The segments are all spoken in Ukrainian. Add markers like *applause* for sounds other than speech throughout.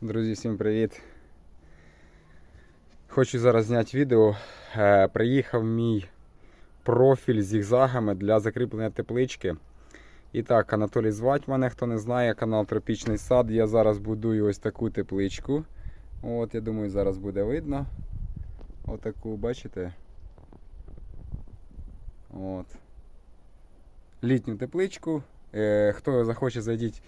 Друзі, всім привіт! Хочу зараз зняти відео. Е, Приїхав мій профіль з зігзагами для закріплення теплички. І так, Анатолій звать мене, хто не знає, канал Тропічний сад. Я зараз будую ось таку тепличку. От, я думаю, зараз буде видно. Отаку, бачите? От. Літню тепличку. Е, Хто захоче, зайдіть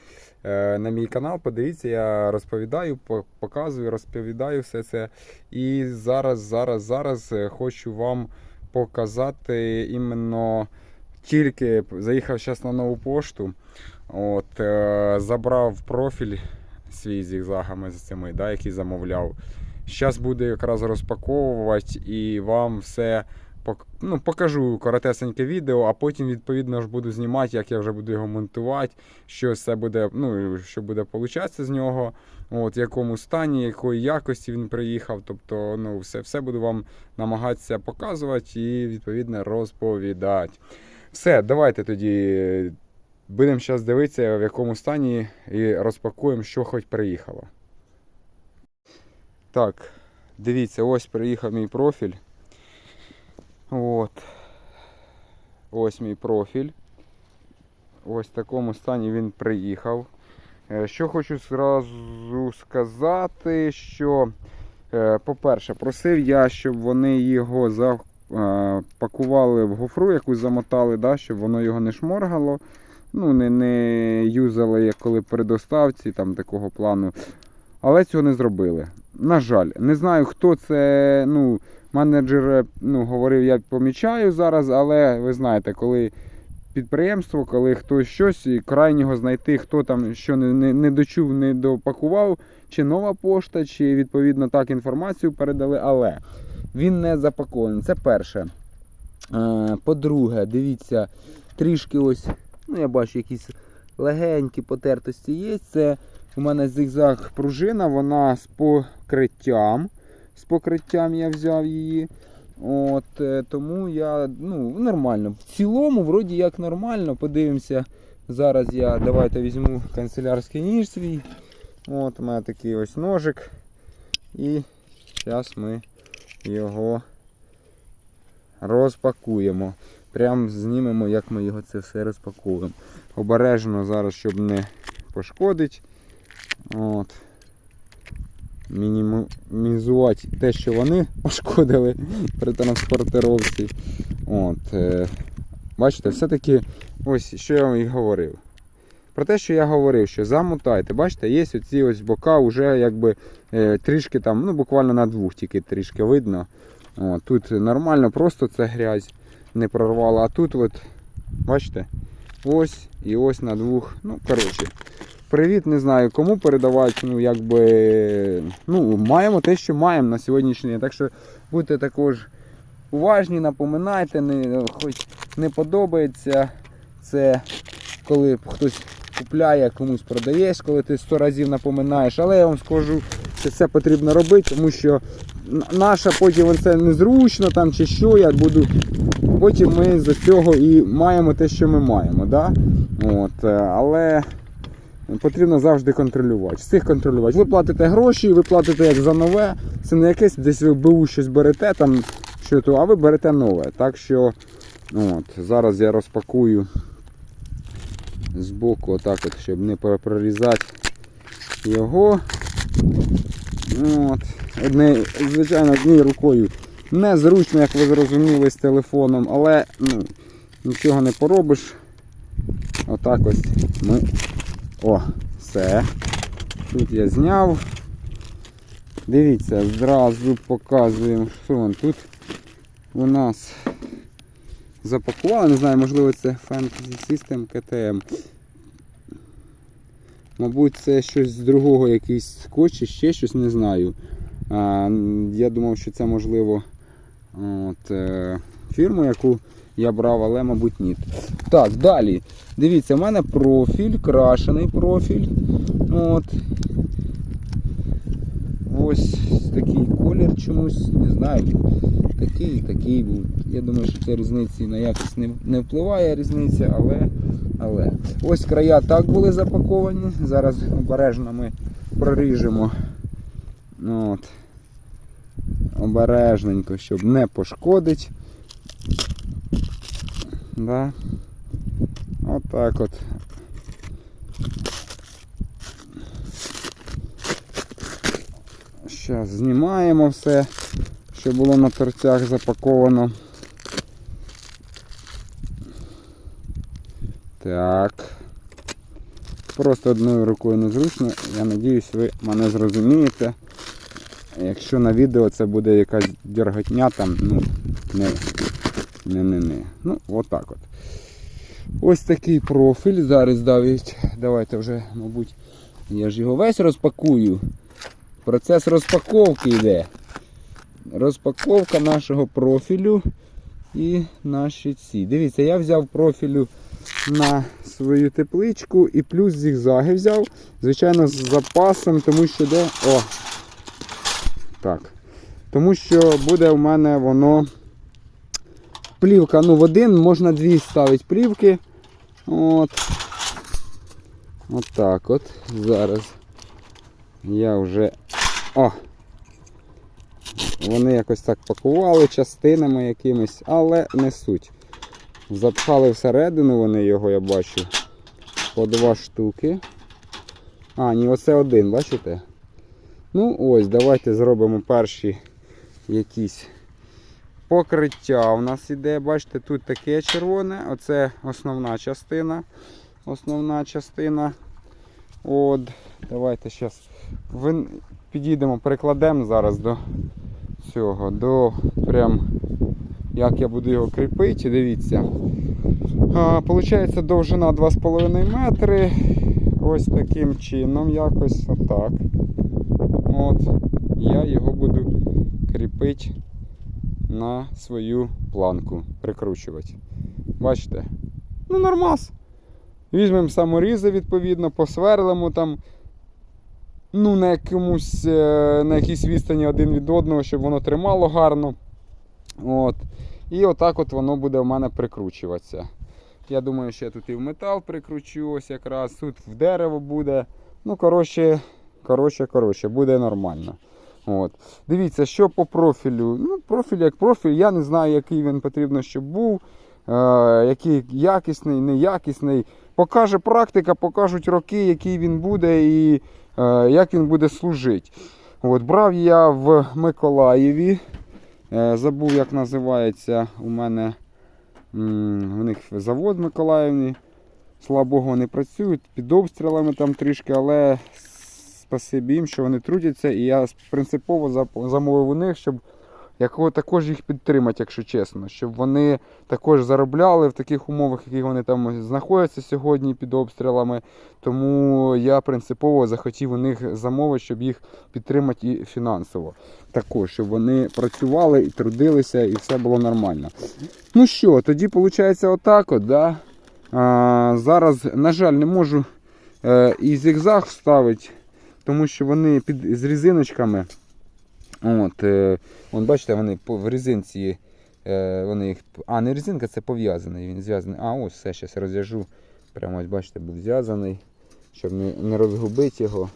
е, на мій канал, подивіться, я розповідаю, показую, розповідаю все це. І зараз, зараз, зараз е, хочу вам показати іменно тільки заїхав зараз на нову пошту. От, забрав профіль свій зігзагами з цими, да, який замовляв. Зараз буду якраз розпаковувати і вам все ну, покажу коротесеньке відео, а потім, відповідно, ж буду знімати, як я вже буду його монтувати, що все буде, ну, що буде получатися з нього, от, в якому стані, якої якості він приїхав. Тобто, ну, все, все буду вам намагатися показувати і, відповідно, розповідати. Все, давайте тоді будемо зараз дивитися, в якому стані, і розпакуємо, що хоч приїхало. Так, дивіться, ось приїхав мій профіль. От. Ось мій профіль. Ось в такому стані він приїхав. Е, Що хочу зразу сказати, що, е, по-перше, просив я, щоб вони його запакували в гофру, якусь замотали, да, щоб воно його не шморгало. Ну, не, не юзали, як коли при доставці, там такого плану. Але цього не зробили. На жаль, не знаю, хто це. Ну, менеджер ну, говорив, я помічаю зараз, але ви знаєте, коли підприємство, коли хтось щось, і крайнього знайти, хто там що не, не, не дочув, не допакував, чи нова пошта, чи відповідно так інформацію передали, але він не запакований. Це перше. Е, По-друге, дивіться, трішки ось, ну я бачу, якісь легенькі потертості є. Це у мене зигзаг пружина, вона з покриттям. З покриттям я взяв її. От, е, тому я ну, нормально. В цілому, вроді як нормально. Подивимося. Зараз я давайте візьму канцелярський ніж свій. От, у мене такий ось ножик. І зараз ми його розпакуємо. Прям знімемо, як ми його це все розпакуємо. Обережно зараз, щоб не пошкодити. От. Мінімізувати те, що вони *laughs* пошкодили при транспортировці. От, е, бачите, все-таки ось що я вам і говорив. Про те, що я говорив, що замотайте, бачите, є оці ось бока вже якби е, трішки там, ну буквально на двох тільки трішки видно. От, тут нормально, просто це грязь не прорвала. А тут от, бачите, ось і ось на двох. Ну, коротше. Привіт, не знаю кому передавати. Ну, якби, ну, маємо те, що маємо на сьогоднішній день. Так що будьте також уважні, напоминайте, не, хоч не подобається це, коли хтось купляє, комусь продаєш, коли ти сто разів напоминаєш. Але я вам скажу, що це потрібно робити, тому що наша потім це незручно там чи що, я буду. Потім ми за цього і маємо те, що ми маємо. Да? От, е, але потрібно завжди контролювати. Всіх контролювати. Ви платите гроші, ви платите як за нове. Це не якесь десь ви БУ щось берете, там, що то, а ви берете нове. Так що от, зараз я розпакую з боку, отак от, щоб не прорізати його. От. Одне, звичайно, однією рукою незручно, як ви зрозуміли, з телефоном, але ну, нічого не поробиш. Отак ось ми. О, все. Тут я зняв. Дивіться, зразу показуємо, що вон тут у нас запакували. Не знаю, можливо це Fantasy System KTM. Мабуть, це щось з другого, якийсь скотч, ще щось не знаю. Я думав, що це можливо от, е, фірму, яку я брав, але, мабуть, ні. Так, далі. Дивіться, в мене профіль, крашений профіль. От. Ось такий колір чомусь, не знаю. Такий і такий був. Я думаю, що це різниці на якість не, не впливає різниця, але, але. Ось края так були запаковані. Зараз обережно ми проріжемо. От. Обережненько, щоб не пошкодить. Да. Отак от. Зараз знімаємо все, що було на торцях запаковано. Так. Просто одною рукою незручно. Я надіюсь, ви мене зрозумієте. Якщо на відео це буде якась дерготня там, ну, не, не, не, не. Ну, отак от. Ось такий профіль. Зараз давить. Давайте вже, мабуть, я ж його весь розпакую. Процес розпаковки йде. Розпаковка нашого профілю і наші ці. Дивіться, я взяв профілю на свою тепличку і плюс зігзаги взяв. Звичайно, з запасом, тому що де. О! Так. Тому що буде у мене воно. Плівка, ну в один можна дві ставити плівки. От. От так от. Зараз я вже. О! Вони якось так пакували частинами якимись, але не суть. Запхали всередину вони його, я бачу. По два штуки. А, ні, оце один, бачите? Ну ось, давайте зробимо перші якісь покриття. У нас іде, бачите, тут таке червоне, оце основна частина. Основна частина. От, давайте зараз підійдемо, перекладемо зараз до цього, до прям як я буду його кріпити, дивіться. А, Получається довжина 2,5 метри. Ось таким чином, якось отак. От. Я його буду кріпити на свою планку, прикручувати. Бачите? Ну, нормас. Візьмемо саморізи, відповідно, посверлимо там. Ну, на якомусь, е, на якійсь відстані один від одного, щоб воно тримало гарно. От. І отак от воно буде в мене прикручуватися. Я думаю, що я тут і в метал прикручу, ось якраз, тут в дерево буде. Ну, коротше, коротше, коротше, буде нормально. От. Дивіться, що по профілю. Ну, Профіль як профіль, я не знаю, який він потрібно, щоб був, е, який якісний, неякісний. Покаже практика, покажуть роки, який він буде і е, як він буде служити. От, Брав я в Миколаєві. Е, Забув, як називається у мене м, у них завод в Миколаївні. Слава Богу, вони працюють під обстрілами там трішки, але спасибі їм, що вони трудяться. І я принципово замовив у них, щоб якого також їх підтримати, якщо чесно, щоб вони також заробляли в таких умовах, які вони там знаходяться сьогодні під обстрілами. Тому я принципово захотів у них замовити, щоб їх підтримати і фінансово. Також, щоб вони працювали і трудилися, і все було нормально. Ну що, тоді виходить отак. От, да? а, зараз, на жаль, не можу е, і зігзаг вставити, тому що вони під, з різиночками. От, е, вон, бачите, вони по- в резинці. Е, вони їх, а, не резинка, це пов'язаний. Він зв'язаний. А, ось все, зараз розв'яжу. Прямо ось, бачите, був зв'язаний, щоб не, не розгубити його.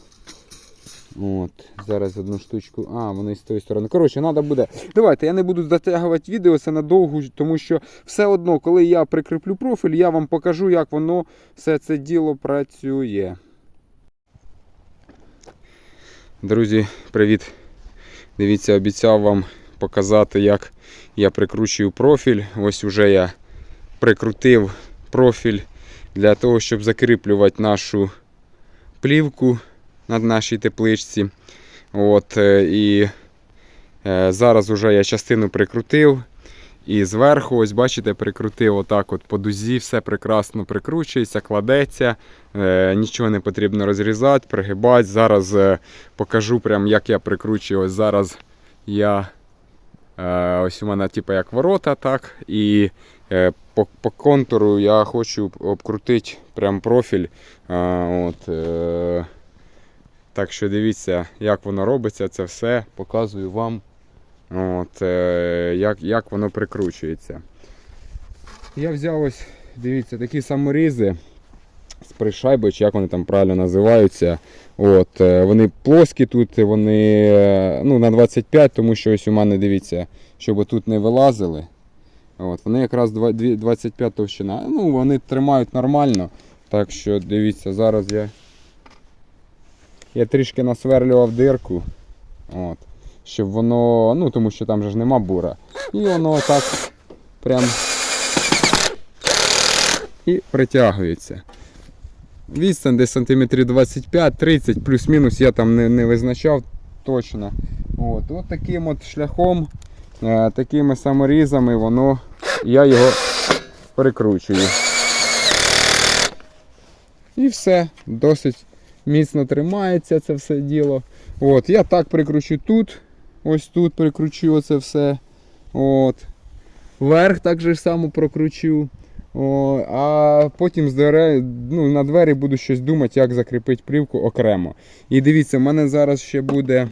От, зараз одну штучку. А, воно з тої сторони. Коротше, треба буде. Давайте, я не буду затягувати відео, це надовго, тому що все одно, коли я прикріплю профіль, я вам покажу, як воно все це діло працює. Друзі, привіт! Дивіться, обіцяв вам показати, як я прикручую профіль. Ось уже я прикрутив профіль для того, щоб закріплювати нашу плівку на нашій тепличці. От, е, і е, зараз уже я частину прикрутив. І зверху, ось бачите, прикрутив отак от по дузі, все прекрасно прикручується, кладеться, е, нічого не потрібно розрізати, пригибати. Зараз е, покажу, прям, як я прикручую. Ось зараз я е, ось у мене типу, як ворота, так. І е, по, по контуру я хочу обкрутити прям профіль. Е, от, е, так що дивіться, як воно робиться, це все показую вам. От, е, як, як воно прикручується. Я взяв ось, дивіться, такі саморізи. спришайби, чи як вони там правильно називаються. От, е, вони плоскі тут, вони е, ну, на 25, тому що ось у мене дивіться, щоб тут не вилазили. От, вони якраз 25 товщина. Ну, вони тримають нормально. Так що дивіться, зараз я, я трішки насверлював дирку. От, щоб воно, ну тому що там же ж нема бура. І воно так прям і притягується. Відстань десь сантиметрів 25-30, плюс-мінус я там не, не визначав точно. От, от таким от шляхом, е, такими саморізами воно, я його прикручую. І все, досить міцно тримається це все діло. От, я так прикручу тут, ось тут прикручу оце все. От. Верх так же само прокручу. О, а потім з дверей, ну, на двері буду щось думати, як закріпити плівку окремо. І дивіться, в мене зараз ще буде.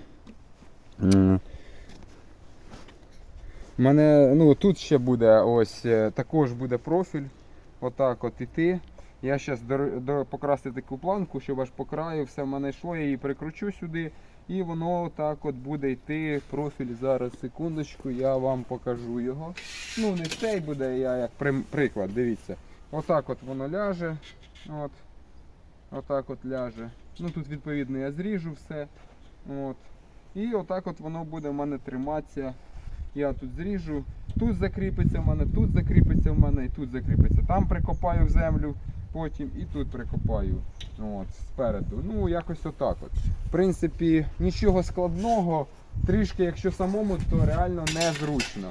У мене ну, тут ще буде ось е, також буде профіль. Отак от іти. Я зараз покрасити таку планку, щоб аж по краю все в мене йшло, я її прикручу сюди. І воно так от буде йти профіль. Зараз секундочку, я вам покажу його. Ну, не цей буде, я як приклад, дивіться. Отак от воно ляже. От. Отак от ляже. Ну тут відповідно я зріжу все. От. І отак от воно буде в мене триматися. Я тут зріжу, тут закріпиться в мене, тут закріпиться в мене і тут закріпиться. Там прикопаю в землю, потім і тут прикопаю. От, спереду. Ну, якось отак от. В принципі, нічого складного. Трішки, якщо самому, то реально незручно.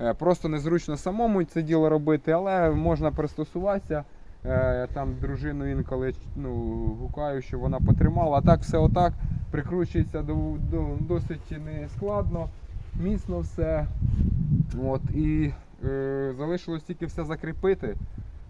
Е, Просто незручно самому це діло робити, але можна пристосуватися. Е, Там дружину інколи ну, гукаю, що вона потримала. А так все отак прикручується до, до, досить нескладно, міцно все. От, і е, залишилось тільки все закріпити.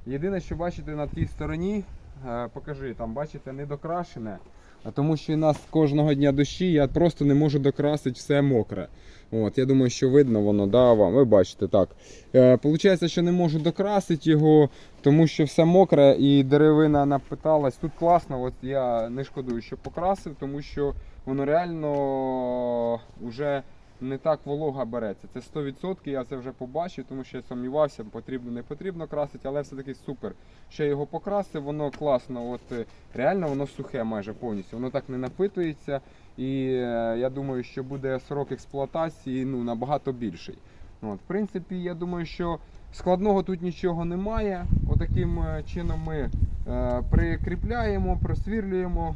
Єдине, що бачите на тій стороні, е, покажи, там бачите, не докрашене. А тому що у нас кожного дня дощі, я просто не можу докрасити все мокре. От, я думаю, що видно воно, да, вам. Ви бачите, так. Е, Получається, що не можу докрасити його, тому що все мокре і деревина напиталась. Тут класно, от я не шкодую, що покрасив, тому що воно реально вже не так волога береться. Це 100%, я це вже побачив, тому що я сумнівався, потрібно, не потрібно красити, але все-таки супер. Ще його покрасив, воно класно. От е, реально воно сухе майже повністю. Воно так не напитується. І е, я думаю, що буде срок експлуатації ну, набагато більший. От, в принципі, я думаю, що складного тут нічого немає. Отаким е, чином ми е, прикріпляємо, просвірлюємо.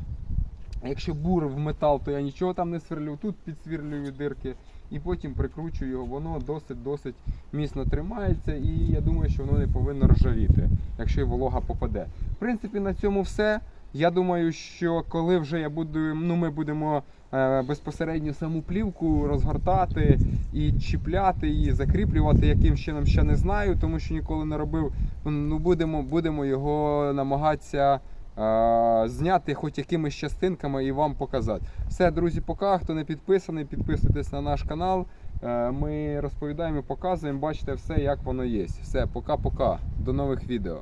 Якщо бур в метал, то я нічого там не сверлю. Тут підсвірлюю дирки і потім прикручую його. Воно досить-досить міцно тримається і я думаю, що воно не повинно ржавіти, якщо й волога попаде. В принципі, на цьому все. Я думаю, що коли вже я буду, ну ми будемо е, безпосередньо саму плівку розгортати і чіпляти її, закріплювати, яким чином ще не знаю, тому що ніколи не робив. Ну будемо, будемо його намагатися. Зняти хоч якимись частинками і вам показати. Все, друзі, пока. Хто не підписаний, підписуйтесь на наш канал. Е, Ми розповідаємо, показуємо, бачите все, як воно є. Все, пока-пока. До нових відео.